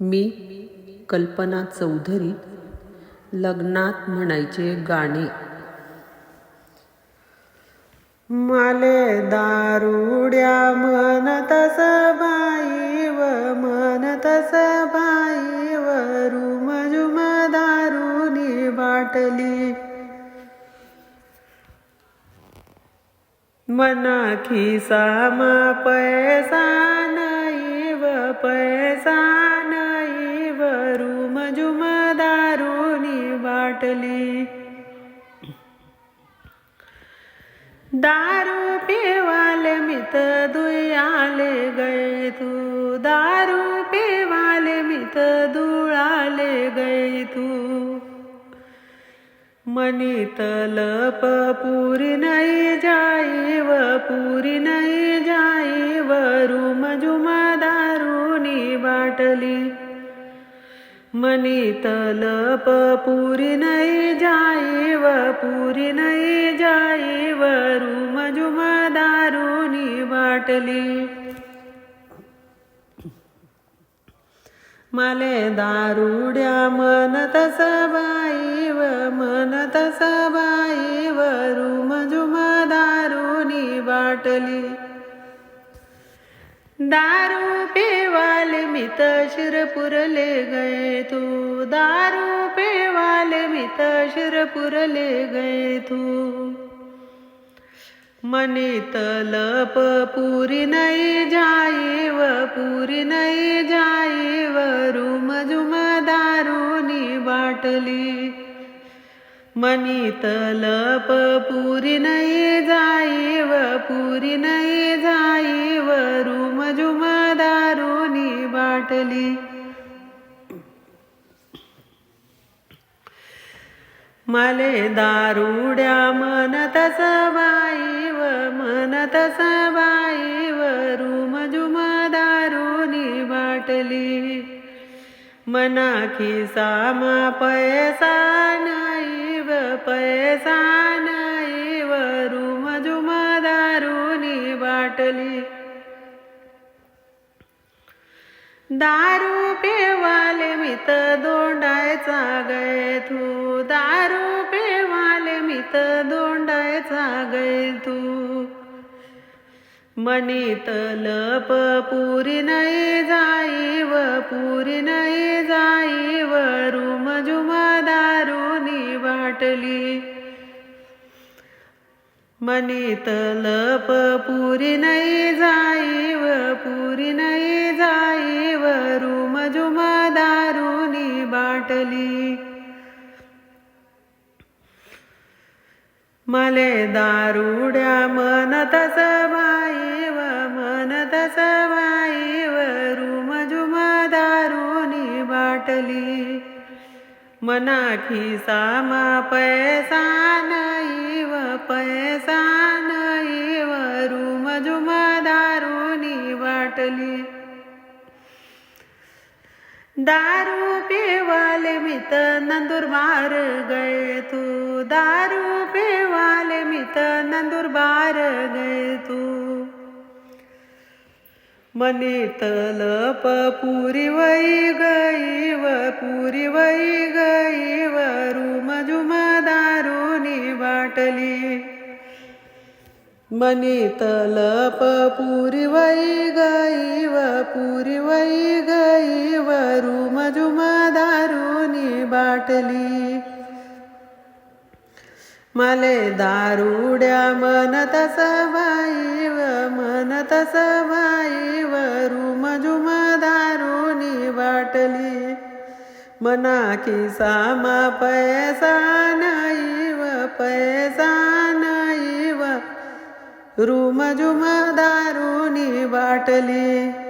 मी कल्पना चौधरी लग्नात म्हणायचे गाणे. माले दारुड्या म्हणतस बाई व म्हणतस बाई व रुम जुम दारुनी बाटली. मना खिसामा पैसा नाही व पैसा वाटली दारू पिवाले मित दुयाले गए तू. दारू पिवाले मित दुळाले गए तू. मनी तलप पुरी नाही जाई व पुरी नाही जाई वरू मनी तलप पुरी नाही जाई व पुरी नाही जाई व जुम जुमा दारुनी बाटली। माले दारुड्या म्हणतस बाई व म्हणतस बाई व रुम जुम दारुनी बाटली। दारू पेवाले मित शिरपुरले गए। पुरले गए तू। मनी तलप पुरी नाही जाई व पुरी नाही जाई व रुम जुम दारुनी बाटली। मनी तलप पुरी नाही जाई व पुरी नाही जाई व रुम जुम दारुनी बाटली। माले दारुड्या मनत बाई व म्हणतस बाई व रुम जुम दारुनी बाटली. मना खिसामा पैसा नाही व पैसा नाही व रुम जुम दारुनी बाटली. दारू पेवाले मित दोंडायचा गय तू दारू मनीत मित दोंडायचा तू. मनी तलप पुरी नाही जाई व पुरी नाही जाई व रुम जुमा दारुनी बाटली मनीत लप पुरी नाही जाई व पुरी नाही जाई व रुम जुमा दारुनी बाटली मले दारुड्या मनत बाई व म्हणतस बाई व रुम जुम दारुनी बाटली. मना खिसामा पैसा नाही व पैसा दारू पिवाले मित नंदुरबार गळ तू दारू पिवाले मित नंदुरबार गळ तू मने तलप पुरी वई गई व पुरी वई गई व रुम जुम दारूनी बाटली. मनी तलप पुरी वै गई व पुरी वई गई व रुम दारुनी बाटली. माले दारुड्या म्हणतस बाई व म्हणतस बाई व रुम दारुनी बाटली. मना खिसामा पैसा नाही रुम जुम दारुनी बाटली